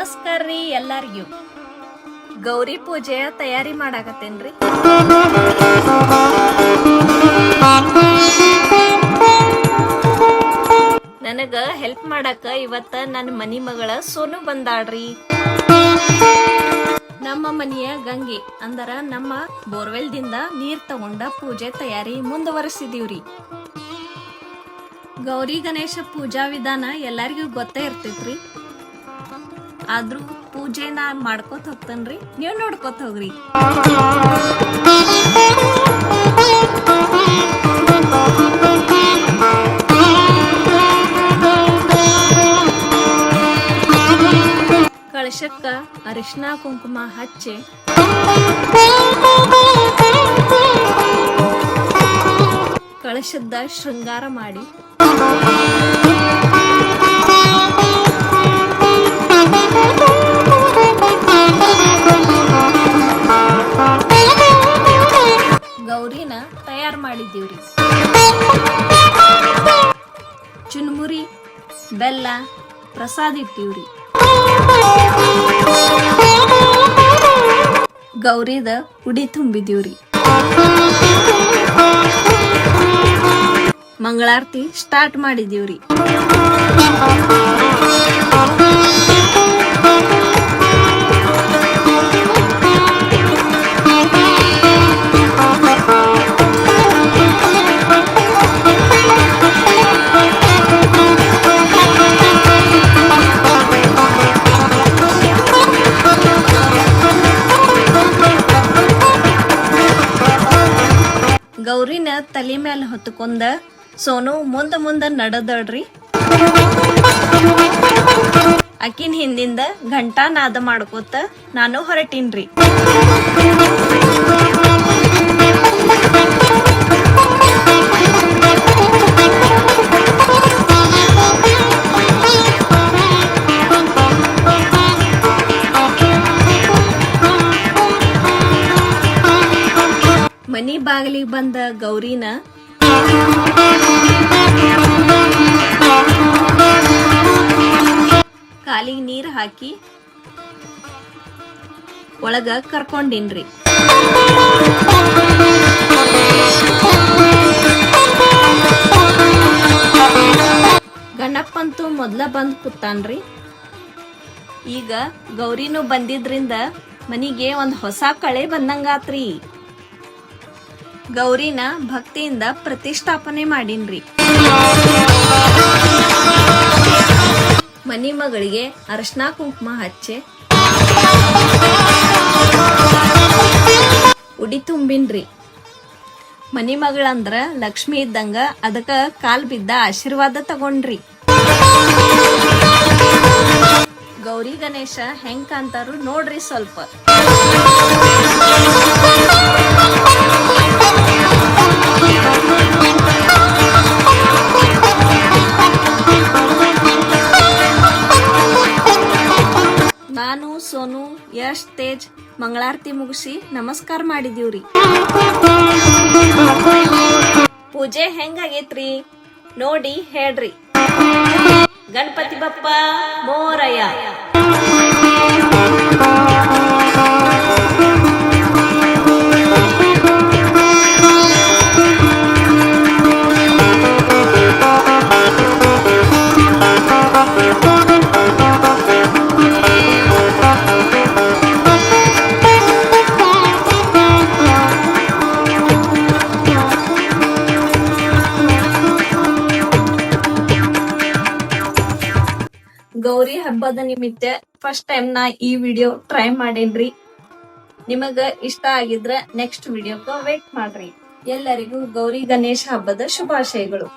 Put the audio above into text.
ನಮಸ್ಕಾರ ರೀ ಎಲ್ಲಾರಿಗೂ. ಗೌರಿ ಪೂಜೆಯ ತಯಾರಿ ಮಾಡಾಕತ್ತೇನ್ರಿ? ನನಗ ಹೆಲ್ಪ್ ಮಾಡಾಕ ಇವತ್ತ ನನ್ನ ಮನಿ ಮಗಳ ಸೋನು ಬಂದಾಳ್ರಿ. ನಮ್ಮ ಮನೆಯ ಗಂಗೆ, ಅಂದರ ನಮ್ಮ ಬೋರ್ವೆಲ್ ದಿಂದ ನೀರ್ ತಗೊಂಡ ಪೂಜೆ ತಯಾರಿ ಮುಂದುವರೆಸಿದೀವ್ರಿ. ಗೌರಿ ಗಣೇಶ ಪೂಜಾ ವಿಧಾನ ಎಲ್ಲರಿಗೂ ಗೊತ್ತೇ ಇರ್ತೈತ್ರಿ. ಆದ್ರೂ ಪೂಜೆ ನಾ ಮಾಡ್ಕೋತ ಹೋಗ್ತಾನ್ರಿ. ನೀವ್ ನೋಡ್ಕೋತ ಹೋಗ್ರಿ. ಕಳಶಕ್ಕ ಅರಿಶಿನ ಕುಂಕುಮ ಹಚ್ಚಿ. ಕಳಶದ ಶೃಂಗಾರ ಮಾಡಿ. ಬೆಲ್ಲ ಪ್ರಸಾದ ಇಟ್ಟಿವ್ರಿ. ಗೌರಿದ ಉಡಿ ತುಂಬಿದೀವ್ರಿ. ಮಂಗಳಾರತಿ ಸ್ಟಾರ್ಟ್ ಮಾಡಿದೀವ್ರಿ. ಗೌರಿನ ತಲೆ ಮೇಲೆ ಹೊತ್ತುಕೊಂಡ ಸೋನು ಮುಂದ ಮುಂದ ನಡೆದಳ್ರಿ. ಅಕ್ಕಿನ ಹಿಂದಿಂದ ಘಂಟಾ ನಾದ ಮಾಡ್ಕೋತ ನಾನು ಹೊರಟೀನ್ರಿ. ಮನಿ ಬಾಗಿಲಿಗೆ ಬಂದ ಗೌರಿನ ಕಾಲಿಗೆ ನೀರ್ ಹಾಕಿ ಒಳಗ ಕರ್ಕೊಂಡಿನ್ರಿ. ಗಣಪ್ಪಂತೂ ಮೊದ್ಲ ಬಂದ್ ಕೂತಾನ್ರಿ. ಈಗ ಗೌರಿನೂ ಬಂದಿದ್ರಿಂದ ಮನಿಗೆ ಒಂದ್ ಹೊಸ ಕಳೆ ಬಂದಂಗಾತ್ರಿ. ಗೌರಿನ ಭಕ್ತಿಯಿಂದ ಪ್ರತಿಷ್ಠಾಪನೆ ಮಾಡೀನ್ರಿ. ಮನಿ ಮಗಳಿಗೆ ಅರಶಿನ ಕುಂಕುಮ ಹಚ್ಚೆ. ಉಡಿ ತುಂಬಿನ್ರಿ. ಮನಿ ಮಗಳಂದ್ರ ಲಕ್ಷ್ಮಿ ಇದ್ದಂಗ ಅದಕ್ಕ ಕಾಲ್ ಬಿದ್ದ ಆಶೀರ್ವಾದ ತಗೊಂಡ್ರಿ. ಗೌರಿ ಗಣೇಶ ಹೆಂಗ್ ಕಾಂತಾರು ನೋಡ್ರಿ ಸ್ವಲ್ಪ. ಸೋನು ಯಶ್ ತೇಜ್ ಮಂಗಳಾರತಿ ಮುಗಿಸಿ ನಮಸ್ಕಾರ ಮಾಡಿದೀವ್ರಿ ಪೂಜೆ ಹೆಂಗಾಗೈತ್ರಿ? ನೋಡಿ ಹೇಳ್ರಿ. ಗಣಪತಿ ಬಪ್ಪ ಮೋರಯ್ಯ. ಗೌರಿ ಹಬ್ಬದ ನಿಮಿತ್ತ ಫಸ್ಟ್ ಟೈಮ್ ನಾ ಈ ವಿಡಿಯೋ ಟ್ರೈ ಮಾಡೇನ್ರಿ. ನಿಮಗ ಇಷ್ಟ ಆಗಿದ್ರ ನೆಕ್ಸ್ಟ್ ವಿಡಿಯೋಕ ವೇಟ್ ಮಾಡ್ರಿ. ಎಲ್ಲರಿಗೂ ಗೌರಿ ಗಣೇಶ ಹಬ್ಬದ ಶುಭಾಶಯಗಳು.